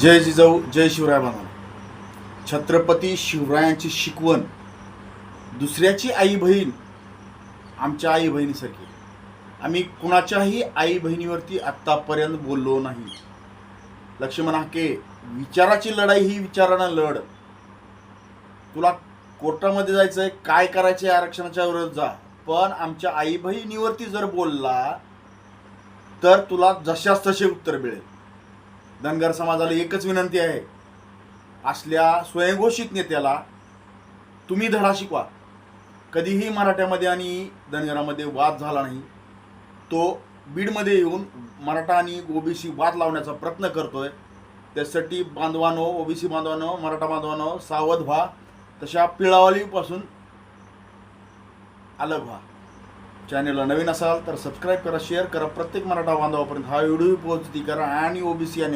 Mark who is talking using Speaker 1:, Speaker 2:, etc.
Speaker 1: जय जिजाऊ जय शिवराय बांधव. छत्रपती शिवरायांची शिकवण. दुसऱ्याची आई बहीण आमच्या आई बहिणीसारखी आम्ही कुणाच्याही आई बहिणीवरती आत्तापर्यंत बोललो नाही. लक्ष्मण हाके विचाराची लढाई ही विचारानं लढ. तुला कोर्टामध्ये आहे काय करायचं आहे आरक्षणाच्या विरोधात जा. पण आमच्या आई बहिणीवरती जर बोलला तर तुला जशास तसे उत्तर मिळेल. धनगर समाजाला एकच विनंती आहे. असल्या स्वयंघोषित नेत्याला तुम्ही धडा शिकवा. कधीही मराठ्यामध्ये आणि धनगरामध्ये वाद झाला नाही. तो बीडमध्ये येऊन मराठा आणि ओबीसी वाद लावण्याचा प्रयत्न करतोय. त्यासाठी बांधवानो ओबीसी बांधवानो मराठा बांधवानो सावध व्हा. तशा पिळावलीपासून अलग व्हा. चॅनलला नवीन असाल तर सबस्क्राईब करा शेअर करा. प्रत्येक मराठा बांधवापर्यंत हा व्हिडिओ पोहोचती करा आणि ओबीसी आणि